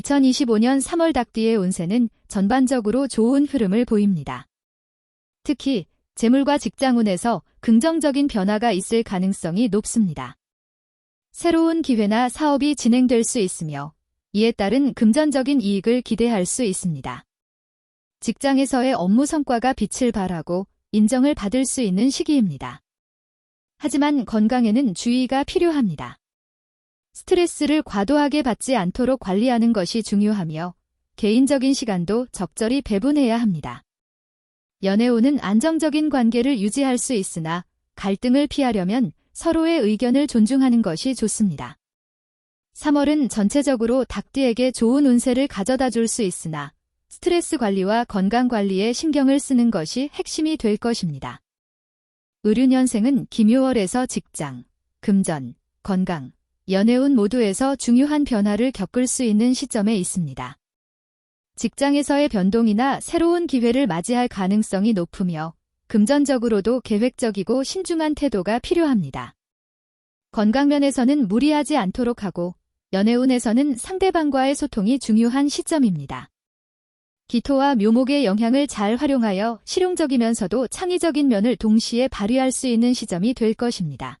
2025년 3월 닭띠의 운세는 전반적으로 좋은 흐름을 보입니다. 특히 재물과 직장운에서 긍정적인 변화가 있을 가능성이 높습니다. 새로운 기회나 사업이 진행될 수 있으며 이에 따른 금전적인 이익을 기대할 수 있습니다. 직장에서의 업무 성과가 빛을 발하고 인정을 받을 수 있는 시기입니다. 하지만 건강에는 주의가 필요합니다. 스트레스를 과도하게 받지 않도록 관리하는 것이 중요하며 개인적인 시간도 적절히 배분해야 합니다. 연애운은 안정적인 관계를 유지할 수 있으나 갈등을 피하려면 서로의 의견을 존중하는 것이 좋습니다. 3월은 전체적으로 닭띠에게 좋은 운세를 가져다 줄 수 있으나 스트레스 관리와 건강 관리에 신경을 쓰는 것이 핵심이 될 것입니다. 의류년생은 김요월에서 직장, 금전, 건강, 연애운 모두에서 중요한 변화를 겪을 수 있는 시점에 있습니다. 직장에서의 변동이나 새로운 기회를 맞이할 가능성이 높으며 금전적으로도 계획적이고 신중한 태도가 필요합니다. 건강면에서는 무리하지 않도록 하고 연애운에서는 상대방과의 소통이 중요한 시점입니다. 기토와 묘목의 영향을 잘 활용하여 실용적이면서도 창의적인 면을 동시에 발휘할 수 있는 시점이 될 것입니다.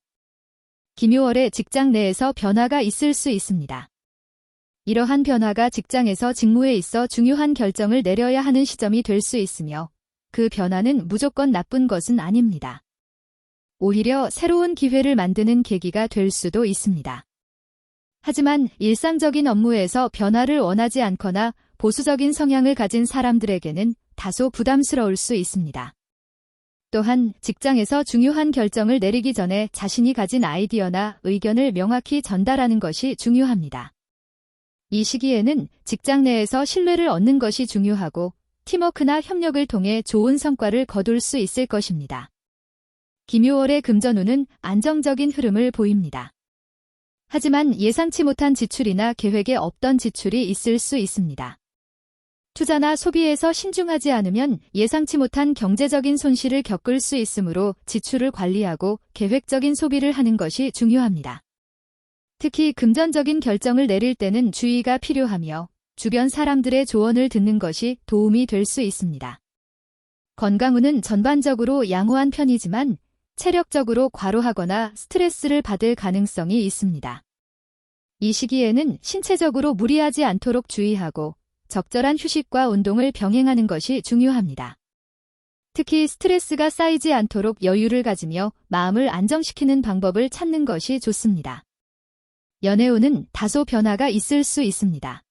김요월에 직장 내에서 변화가 있을 수 있습니다. 이러한 변화가 직장에서 직무에 있어 중요한 결정을 내려야 하는 시점이 될 수 있으며 그 변화는 무조건 나쁜 것은 아닙니다. 오히려 새로운 기회를 만드는 계기가 될 수도 있습니다. 하지만 일상적인 업무에서 변화를 원하지 않거나 보수적인 성향을 가진 사람들에게는 다소 부담스러울 수 있습니다. 또한 직장에서 중요한 결정을 내리기 전에 자신이 가진 아이디어나 의견을 명확히 전달하는 것이 중요합니다. 이 시기에는 직장 내에서 신뢰를 얻는 것이 중요하고 팀워크나 협력을 통해 좋은 성과를 거둘 수 있을 것입니다. 김요월의 금전운은 안정적인 흐름을 보입니다. 하지만 예상치 못한 지출이나 계획에 없던 지출이 있을 수 있습니다. 투자나 소비에서 신중하지 않으면 예상치 못한 경제적인 손실을 겪을 수 있으므로 지출을 관리하고 계획적인 소비를 하는 것이 중요합니다. 특히 금전적인 결정을 내릴 때는 주의가 필요하며 주변 사람들의 조언을 듣는 것이 도움이 될 수 있습니다. 건강운은 전반적으로 양호한 편이지만 체력적으로 과로하거나 스트레스를 받을 가능성이 있습니다. 이 시기에는 신체적으로 무리하지 않도록 주의하고 적절한 휴식과 운동을 병행하는 것이 중요합니다. 특히 스트레스가 쌓이지 않도록 여유를 가지며 마음을 안정시키는 방법을 찾는 것이 좋습니다. 연애운은 다소 변화가 있을 수 있습니다.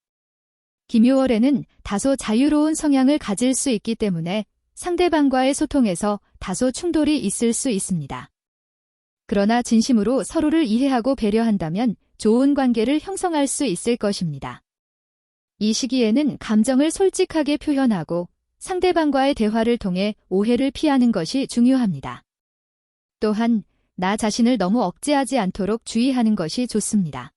김요월에는 다소 자유로운 성향을 가질 수 있기 때문에 상대방과의 소통에서 다소 충돌이 있을 수 있습니다. 그러나 진심으로 서로를 이해하고 배려한다면 좋은 관계를 형성할 수 있을 것입니다. 이 시기에는 감정을 솔직하게 표현하고 상대방과의 대화를 통해 오해를 피하는 것이 중요합니다. 또한 나 자신을 너무 억제하지 않도록 주의하는 것이 좋습니다.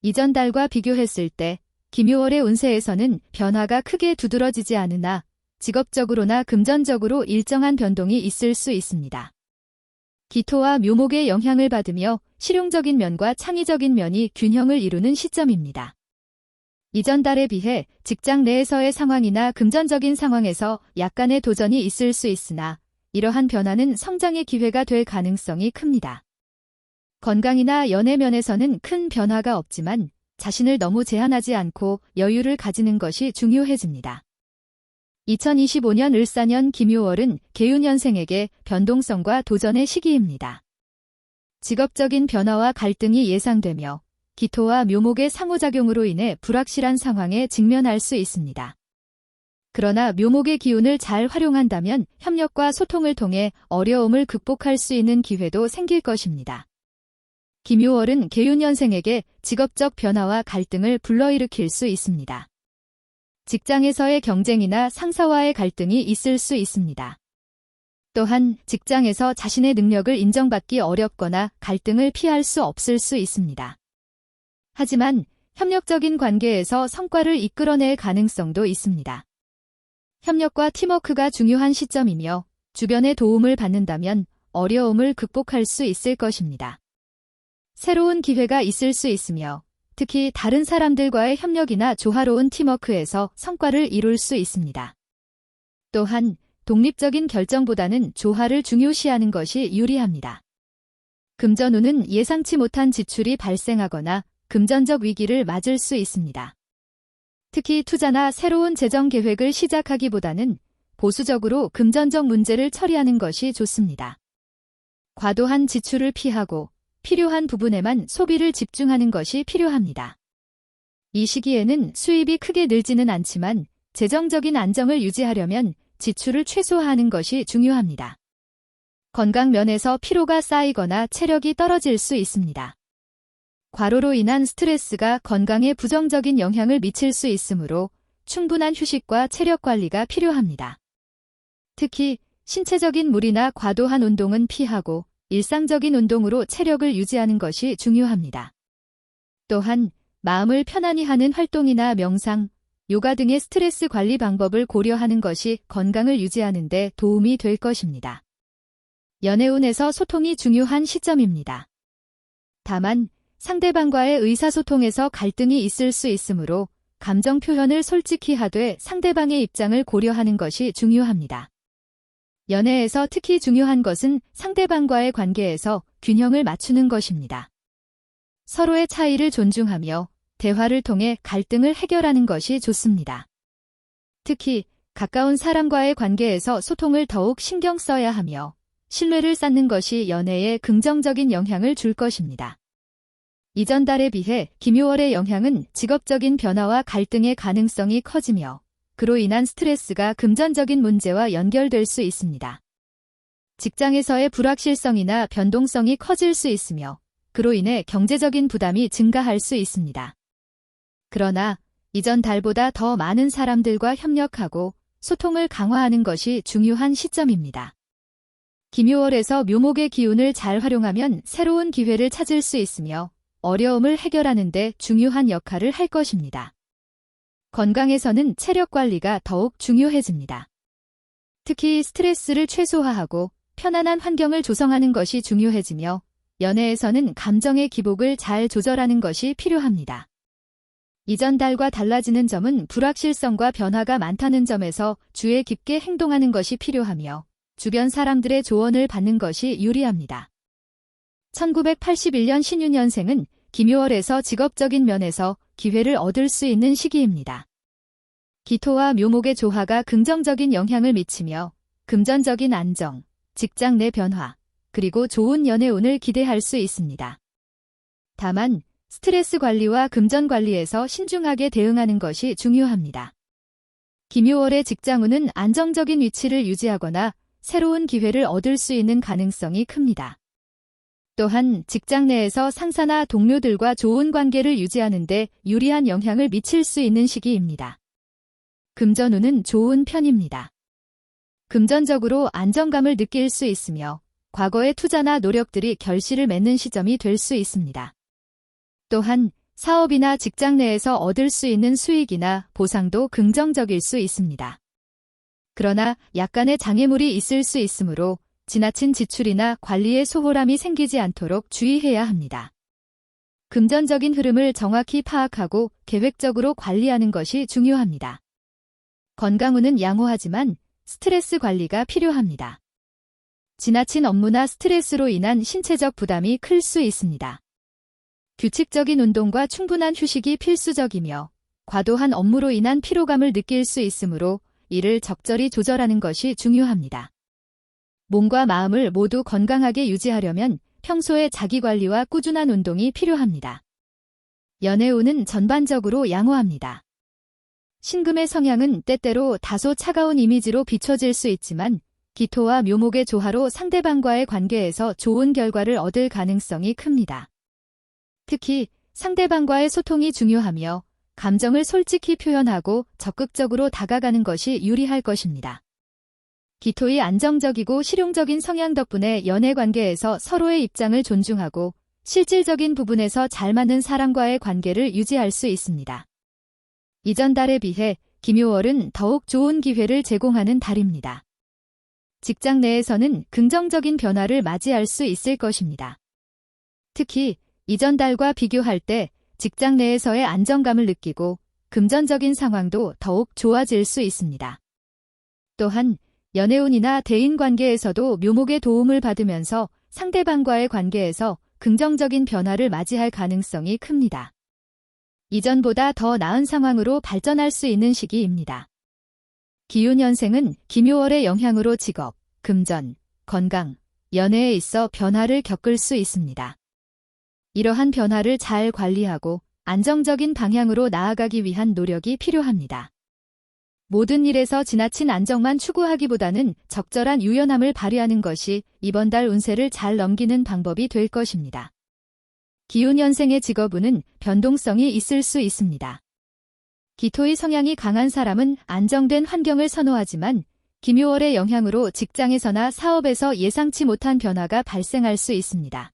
이전 달과 비교했을 때 김요월의 운세에서는 변화가 크게 두드러지지 않으나 직업적으로나 금전적으로 일정한 변동이 있을 수 있습니다. 기토와 묘목의 영향을 받으며 실용적인 면과 창의적인 면이 균형을 이루는 시점입니다. 이전 달에 비해 직장 내에서의 상황이나 금전적인 상황에서 약간의 도전이 있을 수 있으나 이러한 변화는 성장의 기회가 될 가능성이 큽니다. 건강이나 연애 면에서는 큰 변화가 없지만 자신을 너무 제한하지 않고 여유를 가지는 것이 중요해집니다. 2025년 을사년 김요월은 개유년생에게 변동성과 도전의 시기입니다. 직업적인 변화와 갈등이 예상되며 기토와 묘목의 상호작용으로 인해 불확실한 상황에 직면할 수 있습니다. 그러나 묘목의 기운을 잘 활용한다면 협력과 소통을 통해 어려움을 극복할 수 있는 기회도 생길 것입니다. 김요월은 개윤년생에게 직업적 변화와 갈등을 불러일으킬 수 있습니다. 직장에서의 경쟁이나 상사와의 갈등이 있을 수 있습니다. 또한 직장에서 자신의 능력을 인정받기 어렵거나 갈등을 피할 수 없을 수 있습니다. 하지만 협력적인 관계에서 성과를 이끌어낼 가능성도 있습니다. 협력과 팀워크가 중요한 시점이며 주변의 도움을 받는다면 어려움을 극복할 수 있을 것입니다. 새로운 기회가 있을 수 있으며 특히 다른 사람들과의 협력이나 조화로운 팀워크에서 성과를 이룰 수 있습니다. 또한 독립적인 결정보다는 조화를 중요시하는 것이 유리합니다. 금전운은 예상치 못한 지출이 발생하거나 금전적 위기를 맞을 수 있습니다. 특히 투자나 새로운 재정 계획을 시작하기보다는 보수적으로 금전적 문제를 처리하는 것이 좋습니다. 과도한 지출을 피하고 필요한 부분에만 소비를 집중하는 것이 필요합니다. 이 시기에는 수입이 크게 늘지는 않지만 재정적인 안정을 유지하려면 지출을 최소화하는 것이 중요합니다. 건강 면에서 피로가 쌓이거나 체력이 떨어질 수 있습니다. 과로로 인한 스트레스가 건강에 부정적인 영향을 미칠 수 있으므로 충분한 휴식과 체력 관리가 필요합니다. 특히 신체적인 무리나 과도한 운동은 피하고 일상적인 운동으로 체력을 유지하는 것이 중요합니다. 또한 마음을 편안히 하는 활동이나 명상, 요가 등의 스트레스 관리 방법을 고려하는 것이 건강을 유지하는 데 도움이 될 것입니다. 연애운에서 소통이 중요한 시점입니다. 다만 상대방과의 의사소통에서 갈등이 있을 수 있으므로 감정 표현을 솔직히 하되 상대방의 입장을 고려하는 것이 중요합니다. 연애에서 특히 중요한 것은 상대방과의 관계에서 균형을 맞추는 것입니다. 서로의 차이를 존중하며 대화를 통해 갈등을 해결하는 것이 좋습니다. 특히 가까운 사람과의 관계에서 소통을 더욱 신경 써야 하며 신뢰를 쌓는 것이 연애에 긍정적인 영향을 줄 것입니다. 이전 달에 비해 김효월의 영향은 직업적인 변화와 갈등의 가능성이 커지며 그로 인한 스트레스가 금전적인 문제와 연결될 수 있습니다. 직장에서의 불확실성이나 변동성이 커질 수 있으며 그로 인해 경제적인 부담이 증가할 수 있습니다. 그러나 이전 달보다 더 많은 사람들과 협력하고 소통을 강화하는 것이 중요한 시점입니다. 김효월에서 묘목의 기운을 잘 활용하면 새로운 기회를 찾을 수 있으며 어려움을 해결하는 데 중요한 역할을 할 것입니다. 건강에서는 체력 관리가 더욱 중요해집니다. 특히 스트레스를 최소화하고 편안한 환경을 조성하는 것이 중요해지며 연애에서는 감정의 기복을 잘 조절하는 것이 필요합니다. 이전 달과 달라지는 점은 불확실성과 변화가 많다는 점에서 주의 깊게 행동하는 것이 필요하며 주변 사람들의 조언을 받는 것이 유리합니다. 1981년 신유년생은 김효월에서 직업적인 면에서 기회를 얻을 수 있는 시기입니다. 기토와 묘목의 조화가 긍정적인 영향을 미치며 금전적인 안정, 직장 내 변화, 그리고 좋은 연애운을 기대할 수 있습니다. 다만 스트레스 관리와 금전 관리에서 신중하게 대응하는 것이 중요합니다. 김효월의 직장운은 안정적인 위치를 유지하거나 새로운 기회를 얻을 수 있는 가능성이 큽니다. 또한 직장 내에서 상사나 동료들과 좋은 관계를 유지하는데 유리한 영향을 미칠 수 있는 시기입니다. 금전운은 좋은 편입니다. 금전적으로 안정감을 느낄 수 있으며 과거의 투자나 노력들이 결실을 맺는 시점이 될 수 있습니다. 또한 사업이나 직장 내에서 얻을 수 있는 수익이나 보상도 긍정적일 수 있습니다. 그러나 약간의 장애물이 있을 수 있으므로 지나친 지출이나 관리에 소홀함이 생기지 않도록 주의해야 합니다. 금전적인 흐름을 정확히 파악하고 계획적으로 관리하는 것이 중요합니다. 건강운은 양호하지만 스트레스 관리가 필요합니다. 지나친 업무나 스트레스로 인한 신체적 부담이 클 수 있습니다. 규칙적인 운동과 충분한 휴식이 필수적이며 과도한 업무로 인한 피로감을 느낄 수 있으므로 이를 적절히 조절하는 것이 중요합니다. 몸과 마음을 모두 건강하게 유지하려면 평소에 자기관리와 꾸준한 운동이 필요합니다. 연애운은 전반적으로 양호합니다. 신금의 성향은 때때로 다소 차가운 이미지로 비춰질 수 있지만 기토와 묘목의 조화로 상대방과의 관계에서 좋은 결과를 얻을 가능성이 큽니다. 특히 상대방과의 소통이 중요하며 감정을 솔직히 표현하고 적극적으로 다가가는 것이 유리할 것입니다. 기토의 안정적이고 실용적인 성향 덕분에 연애 관계에서 서로의 입장을 존중하고 실질적인 부분에서 잘 맞는 사람과의 관계를 유지할 수 있습니다. 이전 달에 비해 김효월은 더욱 좋은 기회를 제공하는 달입니다. 직장 내에서는 긍정적인 변화를 맞이할 수 있을 것입니다. 특히 이전 달과 비교할 때 직장 내에서의 안정감을 느끼고 금전적인 상황도 더욱 좋아질 수 있습니다. 또한 연애운이나 대인 관계에서도 묘목의 도움을 받으면서 상대방과의 관계에서 긍정적인 변화를 맞이할 가능성이 큽니다. 이전보다 더 나은 상황으로 발전할 수 있는 시기입니다. 기운연생은 기묘월의 영향으로 직업, 금전, 건강, 연애에 있어 변화를 겪을 수 있습니다. 이러한 변화를 잘 관리하고 안정적인 방향으로 나아가기 위한 노력이 필요합니다. 모든 일에서 지나친 안정만 추구하기보다는 적절한 유연함을 발휘하는 것이 이번 달 운세를 잘 넘기는 방법이 될 것입니다. 기운연생의 직업운은 변동성이 있을 수 있습니다. 기토의 성향이 강한 사람은 안정된 환경을 선호하지만 기묘월의 영향으로 직장에서나 사업에서 예상치 못한 변화가 발생할 수 있습니다.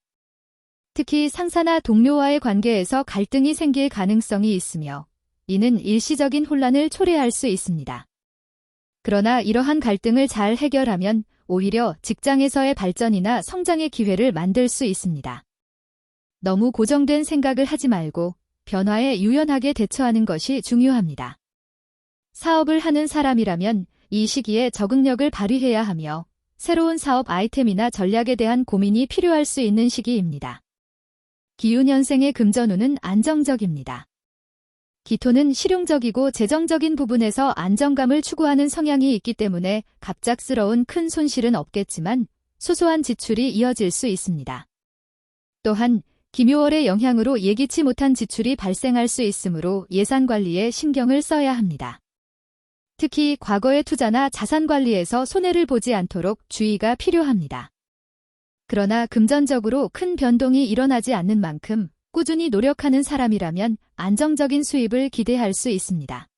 특히 상사나 동료와의 관계에서 갈등이 생길 가능성이 있으며 이는 일시적인 혼란을 초래할 수 있습니다. 그러나 이러한 갈등을 잘 해결하면 오히려 직장에서의 발전이나 성장의 기회를 만들 수 있습니다. 너무 고정된 생각을 하지 말고 변화에 유연하게 대처하는 것이 중요합니다. 사업을 하는 사람이라면 이 시기에 적응력을 발휘해야 하며 새로운 사업 아이템이나 전략에 대한 고민이 필요할 수 있는 시기입니다. 기운현생의 금전운은 안정적입니다. 기토는 실용적이고 재정적인 부분에서 안정감을 추구하는 성향이 있기 때문에 갑작스러운 큰 손실은 없겠지만 소소한 지출이 이어질 수 있습니다. 또한 기묘월의 영향으로 예기치 못한 지출이 발생할 수 있으므로 예산 관리에 신경을 써야 합니다. 특히 과거의 투자나 자산 관리에서 손해를 보지 않도록 주의가 필요합니다. 그러나 금전적으로 큰 변동이 일어나지 않는 만큼 꾸준히 노력하는 사람이라면 안정적인 수입을 기대할 수 있습니다.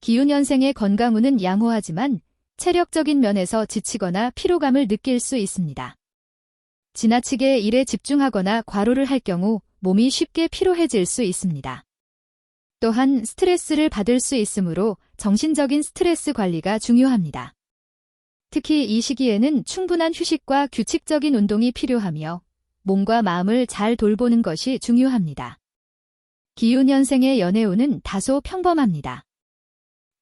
기운연생의 건강운은 양호하지만 체력적인 면에서 지치거나 피로감을 느낄 수 있습니다. 지나치게 일에 집중하거나 과로를 할 경우 몸이 쉽게 피로해질 수 있습니다. 또한 스트레스를 받을 수 있으므로 정신적인 스트레스 관리가 중요합니다. 특히 이 시기에는 충분한 휴식과 규칙적인 운동이 필요하며 몸과 마음을 잘 돌보는 것이 중요합니다. 기운연생의 연애운은 다소 평범합니다.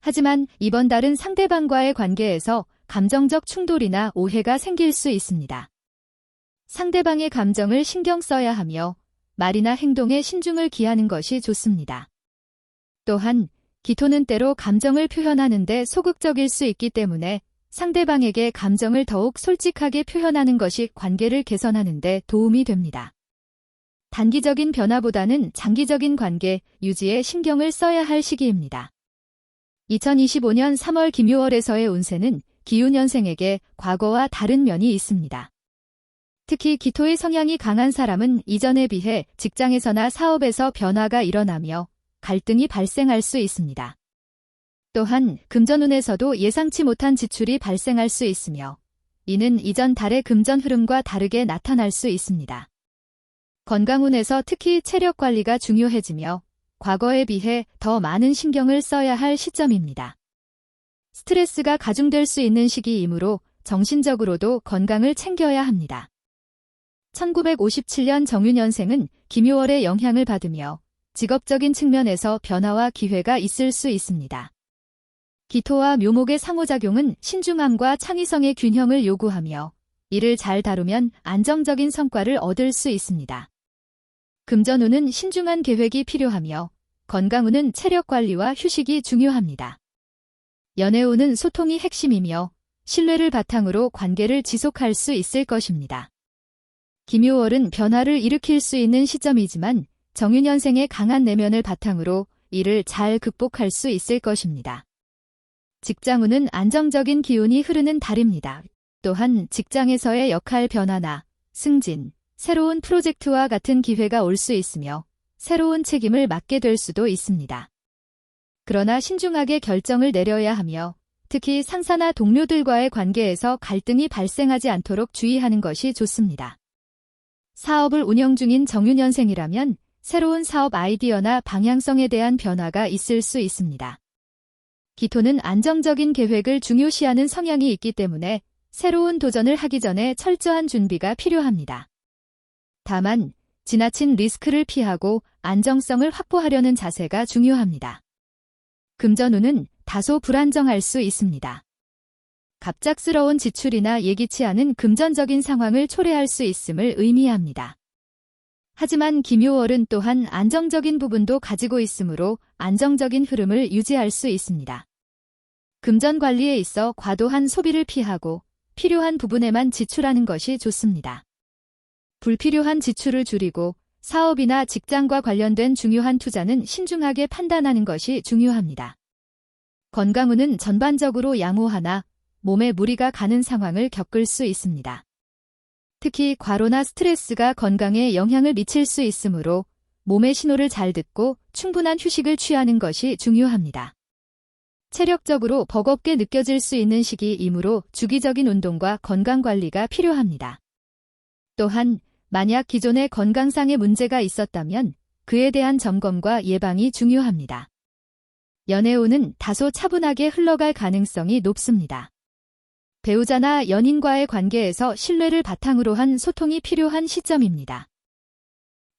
하지만 이번 달은 상대방과의 관계에서 감정적 충돌이나 오해가 생길 수 있습니다. 상대방의 감정을 신경 써야 하며 말이나 행동에 신중을 기하는 것이 좋습니다. 또한 기토는 때로 감정을 표현하는데 소극적일 수 있기 때문에 상대방에게 감정을 더욱 솔직하게 표현하는 것이 관계를 개선하는 데 도움이 됩니다. 단기적인 변화보다는 장기적인 관계 유지에 신경을 써야 할 시기입니다. 2025년 3월 김유월에서의 운세는 기운연생에게 과거와 다른 면이 있습니다. 특히 기토의 성향이 강한 사람은 이전에 비해 직장에서나 사업에서 변화가 일어나며 갈등이 발생할 수 있습니다. 또한 금전운에서도 예상치 못한 지출이 발생할 수 있으며 이는 이전 달의 금전 흐름과 다르게 나타날 수 있습니다. 건강운에서 특히 체력 관리가 중요해지며 과거에 비해 더 많은 신경을 써야 할 시점입니다. 스트레스가 가중될 수 있는 시기이므로 정신적으로도 건강을 챙겨야 합니다. 1957년 정유년생은 김효월의 영향을 받으며 직업적인 측면에서 변화와 기회가 있을 수 있습니다. 기토와 묘목의 상호작용은 신중함과 창의성의 균형을 요구하며 이를 잘 다루면 안정적인 성과를 얻을 수 있습니다. 금전운은 신중한 계획이 필요하며 건강운은 체력 관리와 휴식이 중요합니다. 연애운은 소통이 핵심이며 신뢰를 바탕으로 관계를 지속할 수 있을 것입니다. 김효월은 변화를 일으킬 수 있는 시점이지만 정윤현생의 강한 내면을 바탕으로 이를 잘 극복할 수 있을 것입니다. 직장운은 안정적인 기운이 흐르는 달입니다. 또한 직장에서의 역할 변화나 승진, 새로운 프로젝트와 같은 기회가 올 수 있으며 새로운 책임을 맡게 될 수도 있습니다. 그러나 신중하게 결정을 내려야 하며 특히 상사나 동료들과의 관계에서 갈등이 발생하지 않도록 주의하는 것이 좋습니다. 사업을 운영 중인 정유년생이라면 새로운 사업 아이디어나 방향성에 대한 변화가 있을 수 있습니다. 기토는 안정적인 계획을 중요시하는 성향이 있기 때문에 새로운 도전을 하기 전에 철저한 준비가 필요합니다. 다만 지나친 리스크를 피하고 안정성을 확보하려는 자세가 중요합니다. 금전운은 다소 불안정할 수 있습니다. 갑작스러운 지출이나 예기치 않은 금전적인 상황을 초래할 수 있음을 의미합니다. 하지만 김요월은 또한 안정적인 부분도 가지고 있으므로 안정적인 흐름을 유지할 수 있습니다. 금전 관리에 있어 과도한 소비를 피하고 필요한 부분에만 지출하는 것이 좋습니다. 불필요한 지출을 줄이고 사업이나 직장과 관련된 중요한 투자는 신중하게 판단하는 것이 중요합니다. 건강운은 전반적으로 양호하나 몸에 무리가 가는 상황을 겪을 수 있습니다. 특히 과로나 스트레스가 건강에 영향을 미칠 수 있으므로 몸의 신호를 잘 듣고 충분한 휴식을 취하는 것이 중요합니다. 체력적으로 버겁게 느껴질 수 있는 시기이므로 주기적인 운동과 건강 관리가 필요합니다. 또한 만약 기존의 건강상의 문제가 있었다면 그에 대한 점검과 예방이 중요합니다. 연애운은 다소 차분하게 흘러갈 가능성이 높습니다. 배우자나 연인과의 관계에서 신뢰를 바탕으로 한 소통이 필요한 시점입니다.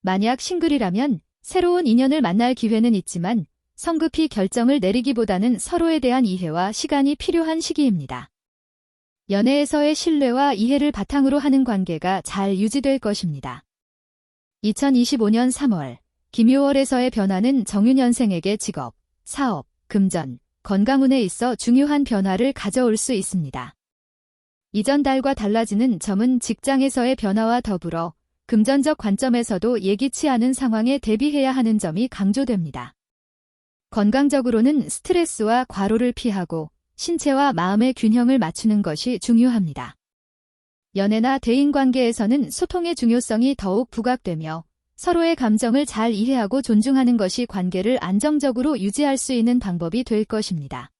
만약 싱글이라면 새로운 인연을 만날 기회는 있지만 성급히 결정을 내리기보다는 서로에 대한 이해와 시간이 필요한 시기입니다. 연애에서의 신뢰와 이해를 바탕으로 하는 관계가 잘 유지될 것입니다. 2025년 3월 김요월에서의 변화는 정유년생에게 직업, 사업, 금전, 건강운에 있어 중요한 변화를 가져올 수 있습니다. 이전 달과 달라지는 점은 직장에서의 변화와 더불어 금전적 관점에서도 예기치 않은 상황에 대비해야 하는 점이 강조됩니다. 건강적으로는 스트레스와 과로를 피하고 신체와 마음의 균형을 맞추는 것이 중요합니다. 연애나 대인관계에서는 소통의 중요성이 더욱 부각되며 서로의 감정을 잘 이해하고 존중하는 것이 관계를 안정적으로 유지할 수 있는 방법이 될 것입니다.